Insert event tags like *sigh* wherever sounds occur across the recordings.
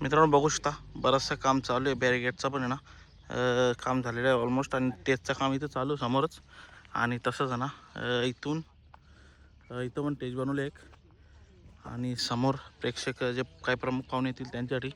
मित्रांनो बघू शकता बरंचसं काम चालू आहे. बॅरिगेटचं पण आहे ना. काम झालेलं आहे ऑलमोस्ट आणि टेजचं काम इथं चालू समोरच. आणि तसंच आहे ना इथून इथं पण टेज बनवलं एक. आणि समोर प्रेक्षक जे काही प्रमुख पाहुणे येतील त्यांच्यासाठी.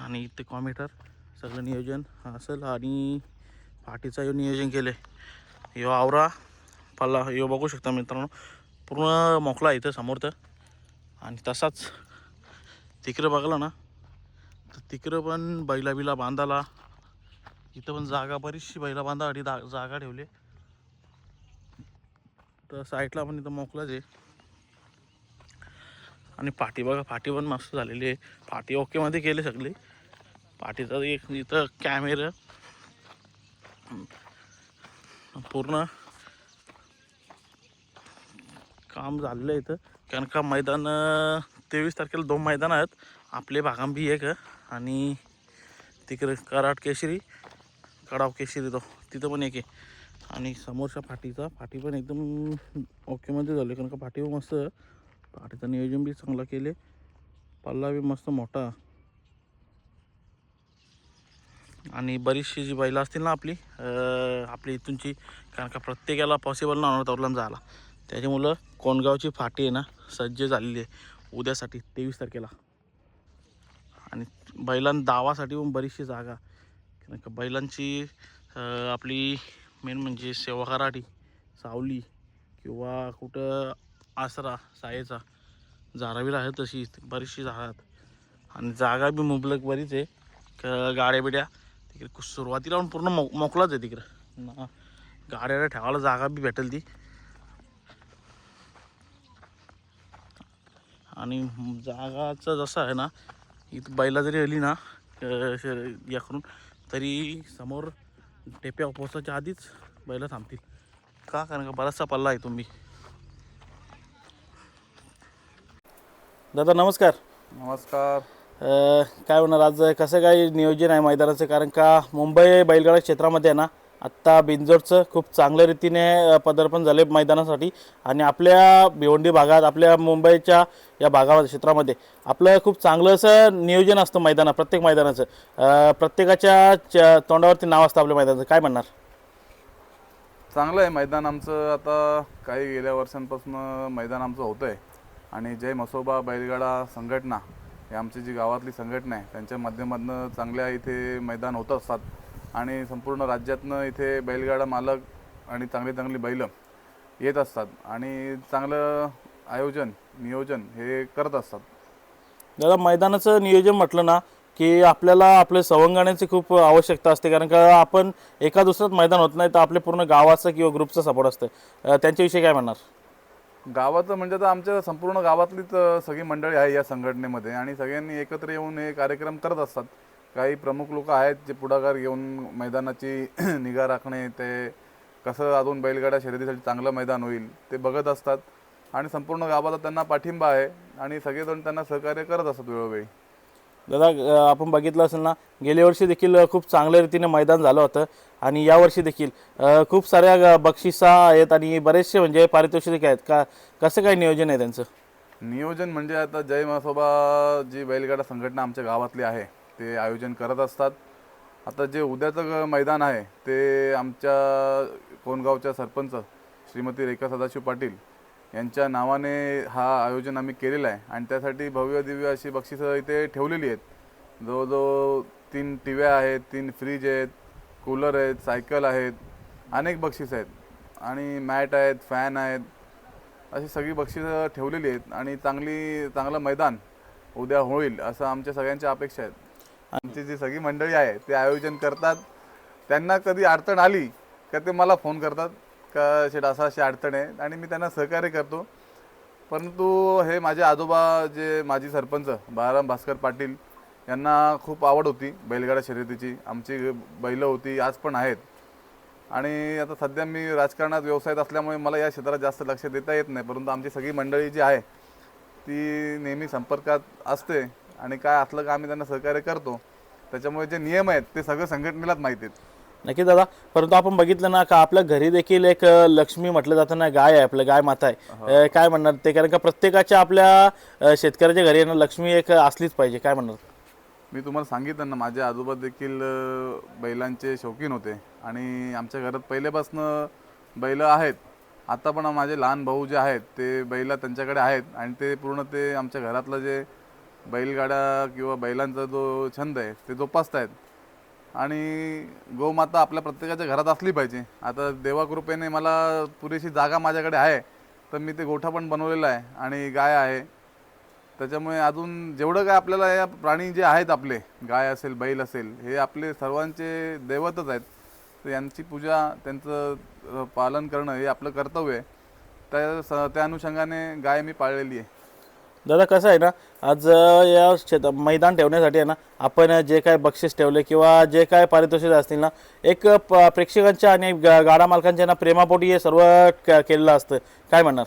आणि इथे कॉमेटर सगळं नियोजन असेल आणि पार्टीचं नियोजन केलं आहे यो आवरा पल्ला यो बघू शकता मित्रांनो. पूर्ण मोकळा इथं समोर तर आणि तसाच तिकडं बघला ना तर तिकडं पण बैला बिला बांधाला. इथं पण जागा बरीचशी बैला बांधासाठी दा जागा ठेवली. तर साईडला पण इथं मोकलाच आहे. आणि पाठी बघा पाठी पण मस्त झालेली आहे. पाठी ओकेमध्ये केले सगळे. पाठीचा एक इथं कॅमेरा पूर्ण काम झालेलं आहे इथं. कारण का मैदान तेवीस तारखेला दोन मैदान आहेत. आपले भागांबी एक. आणि तिकडे कराट केशरी कडाव केशरी तो तिथं पण एक आहे. आणि समोरच्या फाटीचा फाटी पण एकदम ओकेमध्ये झाली कारण का फाटी पण मस्त फाटीचं नियोजन बी चांगलं केले पल्ला बी मस्त मोठा. आणि बरीचशी जी बैलं असतील ना आपली आपली इथूनची कारण का प्रत्येकाला पॉसिबल ना होणार जायला. त्याच्यामुळं कोणगावची फाटी आहे ना सज्ज झालेली आहे. उद्यासाठी तेवीस तारखेला. बैलां दावासाठी पण बरीचशी जागा. कारण का बैलांची आपली मेन म्हणजे सेवा कराटी सावली किंवा कुठं आसरा सायेचा जारावीर आहे तशी बरीचशी जागा आणि जागा बी मुबलक बरीच आहे. क- गाड्या बिड्या तिकडे सुरुवातीला पण पूर्ण मो मोकळाच आहे तिकडं. ना गाड्या ठेवायला जागा बी भेटेल ती. आणि जागाचं जसं आहे ना इथं बैला जरी आली ना अं, श- याकडून तरी समोर टेप्या पोचायच्या आधीच बैला थांबतील. का? कारण का बराचसा पल्ला आहे तुम्ही. दादा नमस्कार. नमस्कार. काय होणार? आज कसं काय नियोजन आहे मैदानाचं? कारण का मुंबई बैलगाडा क्षेत्रामध्ये आहे ना आत्ता बिंजोरचं खूप चांगल्या रीतीने पदार्पण झाले मैदानासाठी. आणि आपल्या भिवंडी भागात आपल्या मुंबईच्या या भागामध्ये क्षेत्रामध्ये आपलं खूप चांगलं असं नियोजन असतं मैदाना प्रत्येक मैदानाचं. प्रत्येकाच्या तोंडावरती नाव असतं आपल्या मैदानाचं. काय म्हणणार? चांगलं आहे मैदान आमचं. आता काही गेल्या वर्षांपासून मैदान आमचं होतं आहे आणि जय मसोबा बैलगाडा संघटना हे आमची जी गावातली संघटना आहे त्यांच्या माध्यमातून चांगल्या इथे मैदान होत असतात. आणि संपूर्ण राज्यातनं इथे बैलगाडा मालक आणि चांगली चांगली बैलं येत असतात आणि चांगलं आयोजन नियोजन हे करत असतात. दादा मैदानाचं नियोजन म्हटलं ना की आपल्याला आपले सवंगण्याची खूप आवश्यकता असते कारण का आपण एका दुसऱ्यात मैदान होत नाही तर आपले पूर्ण गावाचं किंवा ग्रुपचं सपोर्ट असतं. त्यांच्याविषयी काय म्हणणार? गावाचं म्हणजे तर आमच्या संपूर्ण गावातलीच सगळी मंडळी आहे या संघटनेमध्ये आणि सगळ्यांनी एकत्र येऊन हे कार्यक्रम करत असतात. काही प्रमुख लोक आहेत जे पुढाकार घेऊन मैदानाची *clears throat* निगा राखणे ते कसं अजून बैलगाड्या शर्यतीसाठी चांगलं मैदान होईल ते बघत असतात. आणि संपूर्ण गावाला त्यांना पाठिंबा आहे आणि सगळेजण त्यांना सहकार्य करत असतात वेळोवेळी. दादा आपण बघितलं असेल ना गेल्या वर्षी देखील खूप चांगल्या रीतीने मैदान झालं होतं आणि यावर्षी देखील खूप साऱ्या बक्षिसा आहेत आणि बरेचसे म्हणजे पारितोषिक आहेत. का कसं काय नियोजन आहे त्यांचं? नियोजन म्हणजे आता जय मसोबा जी बैलगाडा संघटना आमच्या गावातली आहे. ते आयोजन करत असतात. आता जे उद्याचं ग- मैदान आहे ते आमच्या कोणगावच्या सरपंच श्रीमती रेखा सदाशिव पाटील यांच्या नावाने हा आयोजन आम्ही केलेलं आहे. आणि त्यासाठी भव्य दिव्य अशी बक्षिसं इथे ठेवलेली आहेत. जवळजवळ तीन टिव्या आहेत तीन फ्रीज आहेत कूलर आहेत सायकल आहेत अनेक बक्षीस आहेत. आणि मॅट आहेत फॅन आहेत अशी सगळी बक्षिसं ठेवलेली आहेत. आणि चांगली चांगलं मैदान उद्या होईल असं आमच्या सगळ्यांच्या अपेक्षा आहेत. आमची जी सगळी मंडळी आहे ते आयोजन करतात. त्यांना कधी अडचण आली का ते मला फोन करतात का शेट असा अशी अडचण आहे? आणि मी त्यांना सहकार्य करतो. परंतु हे माझे आजोबा जे माजी सरपंच बाळाराम भास्कर पाटील यांना खूप आवड होती बैलगाडा शर्यतीची. आमची बैलं होती आज पण आहेत. आणि आता सध्या मी राजकारणात व्यवसायात असल्यामुळे मला या क्षेत्रात जास्त लक्ष देता येत नाही. परंतु आमची सगळी मंडळी जी आहे ती नेहमी संपर्कात असते. आणि काय असलं का आम्ही त्यांना सहकार्य करतो त्याच्यामुळे जे नियम आहेत ते सगळं संघटनेलाच माहिती आहेत. नक्की दादा परंतु आपण बघितलं ना का आपल्या घरी देखील एक लक्ष्मी म्हटलं जातं ना गाय आहे आपलं गाय माता आहे. अं, काय म्हणणार ते? कारण का प्रत्येकाच्या आपल्या अं, शेतकऱ्याच्या घरी आहे ना लक्ष्मी एक असलीच पाहिजे काय म्हणणार? मी तुम्हाला सांगितलं ना माझे आजोबा देखील अ, बैलांचे शौकीन होते. आणि आमच्या घरात पहिल्यापासनं बैल आहेत. आता पण माझे लहान भाऊ जे आहेत ते बैल त्यांच्याकडे आहेत. आणि ते पूर्ण ते आमच्या घरातलं जे बैलगाडा किंवा बैलांचा जो छंद आहे ते जोपासत आहेत आणि गोमाता आपल्या प्रत्येकाच्या घरात असली पाहिजे. आता देवाकृपेने मला पुरेशी जागा माझ्याकडे आहे तर मी ते गोठा पण बनवलेला आहे आणि गाय आहे. त्याच्यामुळे अजून जेवढं काय आपल्याला या प्राणी जे आहेत आपले गाय असेल बैल असेल हे आपले सर्वांचे दैवतच आहेत. तर यांची पूजा त्यांचं पालन करणं हे आपलं कर्तव्य आहे. त्या स- त्या अनुषंगाने गाय मी पाळलेली आहे. दादा कसं आहे ना आज या शेत मैदान ठेवण्यासाठी आहे ना आपण जे काय बक्षीस ठेवले किंवा जे काय पारितोषिक असतील ना एक प- प्रेक्षकांच्या आणि गा- गाडा मालकांच्या ना प्रेमापोटी हे सर्व क- केलेलं असतं. काय म्हणणार?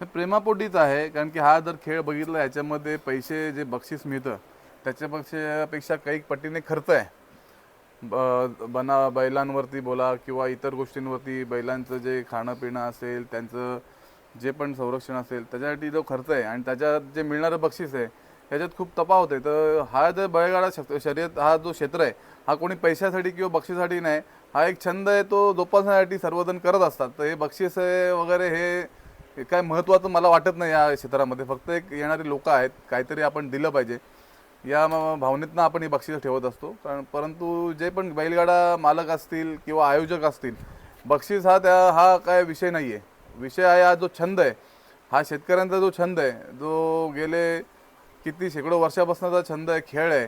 हे प्रेमापोटीच आहे कारण की हा जर खेळ बघितला याच्यामध्ये पैसे जे बक्षीस मिळतं त्याच्यापेक्षापेक्षा काही पटीने खर्च आहे. ब- बना बैलांवरती बोला किंवा इतर गोष्टींवरती बैलांचं जे खाणं पिणं असेल त्यांचं जे पण संरक्षण असेल त्याच्यासाठी जो खर्च आहे आणि त्याच्यात जे मिळणारं बक्षीस आहे ह्याच्यात खूप तफावत आहे. तर हा जर बळगाडा शक- शर्यत हा जो क्षेत्र आहे हा कोणी पैशासाठी किंवा बक्षीसाठी नाही हा एक छंद आहे तो जोपासण्यासाठी सर्वजण करत असतात. तर हे बक्षीस वगैरे हे काय महत्त्वाचं मला वाटत नाही या क्षेत्रामध्ये. फक्त एक येणारी लोक आहेत काहीतरी आपण दिलं पाहिजे. या भावनेतनं आपण ही बक्षीस ठेवत असतो. कारण परंतु जे पण बैलगाडा मालक असतील किंवा आयोजक असतील बक्षीस हा त्या हा काय विषय नाही आहे विषय आहे हा जो छंद आहे हा शेतकऱ्यांचा जो छंद आहे जो गेले किती शेकडो वर्षापासूनचा छंद आहे खेळ आहे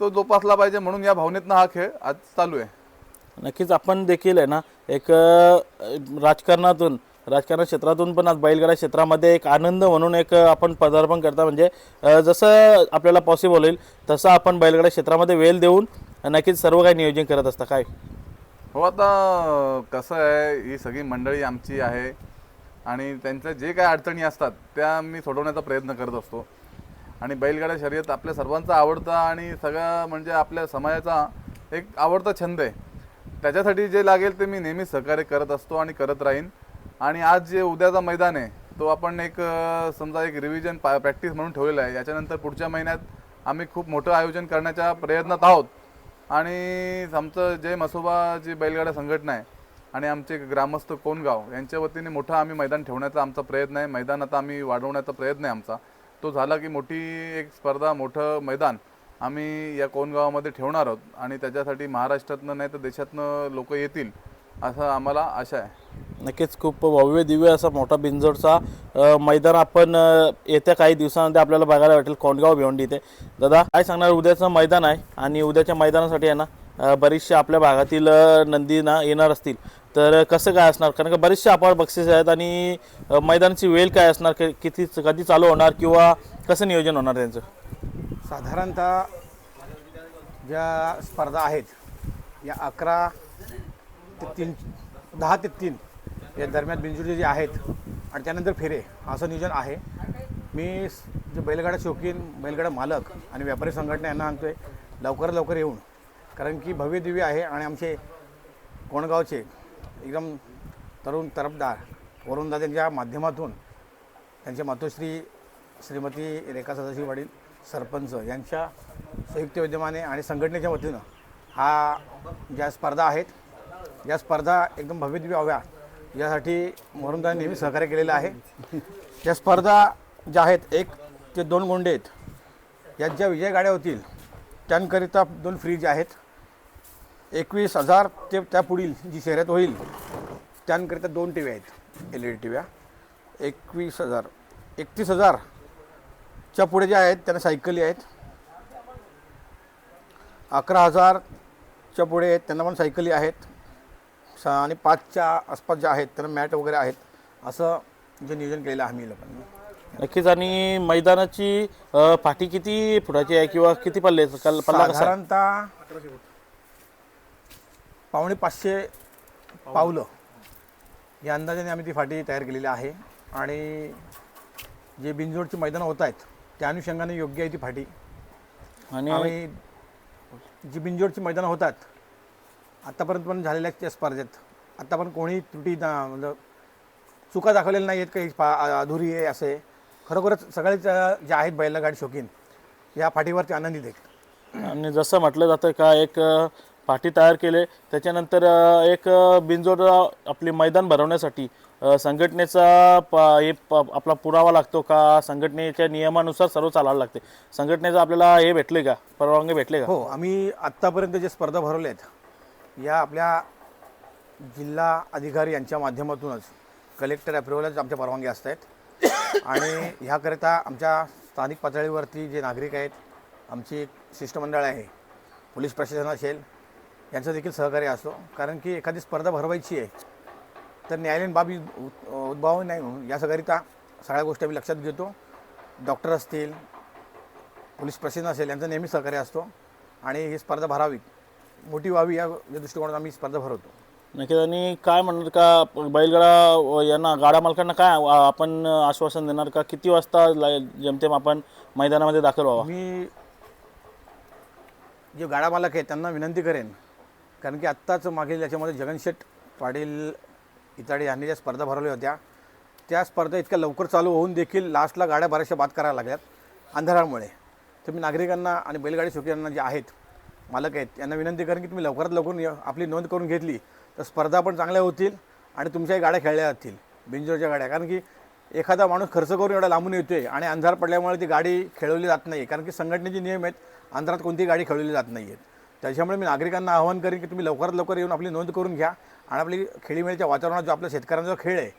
तो जोपासला पाहिजे म्हणून या भावनेतनं हा खेळ आज चालू आहे. नक्कीच आपण देखील आहे ना एक राजकारणातून राजकारण क्षेत्रातून पण आज बैलगाडा क्षेत्रामध्ये एक आनंद म्हणून एक आपण पदार्पण करता. म्हणजे जसं आपल्याला पॉसिबल होईल तसं आपण बैलगाडा क्षेत्रामध्ये वेळ देऊन नक्कीच सर्व काही नियोजन करत असता. काय? हो आता कसं आहे ही सगळी मंडळी आमची आहे. आणि त्यांच्या जे काय अडचणी असतात त्या मी सोडवण्याचा प्रयत्न करत असतो. आणि बैलगाड्या शर्यत आपल्या सर्वांचा आवडता आणि सगळा म्हणजे आपल्या समाजाचा एक आवडता छंद आहे. त्याच्यासाठी जे लागेल ते मी नेहमी सहकार्य करत असतो आणि करत राहीन. आणि आज जे उद्याचा मैदान आहे तो आपण एक समजा एक रिव्हिजन पा प्रॅक्टिस म्हणून ठेवलेला आहे. याच्यानंतर पुढच्या महिन्यात आम्ही खूप मोठं आयोजन करण्याच्या प्रयत्नात आहोत. आणि आमचं जय मसोबा जी बैलगाडा संघटना आहे आणि आमचे ग्रामस्थ कोणगाव यांच्या वतीने मोठं आम्ही मैदान ठेवण्याचा आमचा प्रयत्न आहे. मैदान आता आम्ही वाढवण्याचा प्रयत्न आहे आमचा. तो झाला की मोठी एक स्पर्धा मोठं मैदान आम्ही या कोणगावामध्ये ठेवणार आहोत. आणि त्याच्यासाठी महाराष्ट्रातनं नाही तर देशातनं लोक येतील असं आम्हाला आशा आहे. नक्कीच खूप भव्य दिव्य असा मोठा बिंजोडचा मैदान आपण येत्या काही दिवसांमध्ये आपल्याला बघायला भेटेल कोंडगाव भिवंडी इथे. दादा काय सांगणार उद्याचं मैदान आहे आणि उद्याच्या मैदानासाठी आहे ना बरीचशा आपल्या भागातील अ, नंदी ना येणार असतील. तर कसं काय असणार? कारण का बरेचसे आपण बक्षीस आहेत आणि मैदानाची वेळ काय असणार? किती कधी चालू होणार किंवा कसं नियोजन होणार त्यांचं? साधारणतः ज्या स्पर्धा आहेत या अकरा ते तीन दहा ते तीन या दरम्यान बिनजुरी जे आहेत आणि त्यानंतर फेरे असं नियोजन आहे. मी जे बैलगाडा शौकीन बैलगाडा मालक आणि व्यापारी संघटना यांना सांगतो आहे लवकरात लवकर येऊन कारण की भव्य दिव्य आहे आणि आमचे कोणगावचे एकदम तरुण तरफदार वरुणदादांच्या माध्यमातून त्यांचे मातोश्री श्रीमती रेखा सदाशिव वडील सरपंच यांच्या संयुक्त विद्यमाने आणि संघटनेच्या वतीनं हा ज्या स्पर्धा आहेत या स्पर्धा एकदम भव्यदिव्य हव्या व्हाव्या यासाठी वरुणदाने नेहमी सहकार्य केलेलं आहे. या स्पर्धा ज्या आहेत एक ते दोन गोंडे आहेत यात ज्या विजय गाड्या होतील त्यांकरिता दोन फ्रीज आहेत एकवीस हजार ते त्या पुढील जी शर्यत होईल त्यांकरिता दोन टी व्ही आहेत एल ई डी टी व्ह्या एकवीस हजार एकतीस हजारच्या पुढे जे आहेत त्यांना सायकली आहेत. अकरा हजारच्या पुढे आहेत त्यांना पण सायकली आहेत. स आणि पाचच्या आसपास ज्या आहेत त्यांना मॅट वगैरे आहेत. असं जे नियोजन केलेलं आम्ही लोकांनी. नक्कीच आणि मैदानाची पाठी किती फुटाची आहे किंवा किती पल्ले कल पल्ला? साधारणतः पावणे पाचशे पावलं या अंदाजाने आम्ही ती फाटी तयार केलेली आहे. आणि जे बिनजोडची मैदानं होत आहेत त्या अनुषंगाने योग्य आहे ती फाटी. आणि आम्ही जी बिनजोडची मैदानं होतात आत्तापर्यंत पण झालेल्या त्या स्पर्धेत. आत्ता पण कोणी त्रुटी ना म्हणजे चुका दाखवलेल्या नाही आहेत काही पा अधुरी आहे असे. खरोखरच सगळेच जे आहेत बैलगाडी शौकीन या फाटीवरती आनंदित आहेत. आणि जसं म्हटलं जातं का एक पाठी तयार केले. त्याच्यानंतर एक बिनजोड आपली मैदान भरवण्यासाठी संघटनेचा प हे प- आपला पुरावा लागतो का? संघटनेच्या नियमानुसार सर्व चालायला लागते. संघटनेचं आपल्याला हे भेटले का? परवानगी भेटले का? हो आम्ही आत्तापर्यंत जे स्पर्धा भरवल्या आहेत या आपल्या जिल्हा अधिकारी यांच्या माध्यमातूनच कलेक्टर अप्रुव्हलच आमच्या परवानगी असत आहेत आणि ह्याकरिता आमच्या स्थानिक पातळीवरती जे नागरिक आहेत आमची एक शिष्टमंडळ आहे पोलीस प्रशासन असेल यांचं देखील सहकार्य असतो कारण की एखादी स्पर्धा भरवायची आहे तर न्यायालयीन बाबी उद- उद्भवू नाही म्हणून याकरिता सगळ्या गोष्टी आम्ही लक्षात घेतो. डॉक्टर असतील पोलीस प्रशासन असेल यांचा नेहमी सहकार्य असतो आणि ही स्पर्धा भरावी मोठी व्हावी या दृष्टिकोनातून आम्ही स्पर्धा भरवतो. नक्कीच आणि काय म्हणणार का बैलगाडा यांना गाडा मालकांना काय आपण आश्वासन देणार का? किती वाजता जेमतेम आपण मैदानामध्ये दाखल व्हावा? मी जे गाडा मालक आहेत त्यांना विनंती करेन कारण की आत्ताच मागील याच्यामध्ये जगनशेठ पाटील इताडे यांनी ज्या स्पर्धा भरवल्या होत्या त्या स्पर्धा इतक्या लवकर चालू होऊन देखील लास्टला गाड्या बऱ्याचशा बाद करायला लागल्यात अंधारामुळे. तुम्ही नागरिकांना आणि बैलगाडी शौकीयांना जे आहेत मालक आहेत यांना विनंती करेन की तुम्ही लवकरात लवकर य- आपली नोंद करून घेतली तर स्पर्धा पण चांगल्या होतील आणि तुमच्याही गाड्या खेळल्या जातील बिंजोरच्या गाड्या. कारण की एखादा माणूस खर्च करून एवढा लांबून येतोय आणि अंधार पडल्यामुळे ती गाडी खेळवली जात नाही कारण की संघटनेचे नियम आहेत अंधारात कोणतीही गाडी खेळवली जात नाही आहेत त्याच्यामुळे मी नागरिकांना आवाहन करेन की तुम्ही लवकरात लवकर येऊन आपली नोंद करून घ्या आणि आपली खेळीमेळीच्या वातावरणात जो आपल्या शेतकऱ्यांचा जो खेळ आहे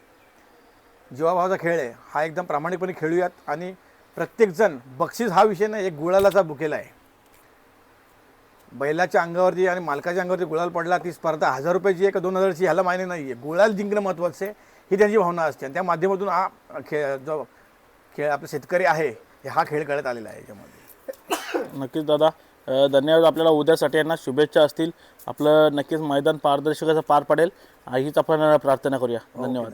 जीवाभावाचा खेळ आहे हा एकदम प्रामाणिकपणे खेळूयात. आणि प्रत्येकजण बक्षीस हा विषय नाही एक गुळालाचा बुकेला आहे. बैलाच्या अंगावरती आणि मालकाच्या अंगावरती गुळाल पडला ती स्पर्धा हजार रुपयाची आहे का दोन हजारची ह्याला मायने नाही आहे गुळाल जिंकणं महत्त्वाचं आहे ही त्यांची भावना असते. आणि त्या माध्यमातून हा खेळ जो खेळ आपला शेतकरी आहे हे हा खेळ कळत आलेला आहे याच्यामध्ये. नक्कीच दादा धन्यवाद. आपल्याला उद्यासाठी यांना शुभेच्छा असतील. आपलं नक्कीच मैदान पारदर्शक असं पार पडेल. हीच आपण प्रार्थना करूया. धन्यवाद.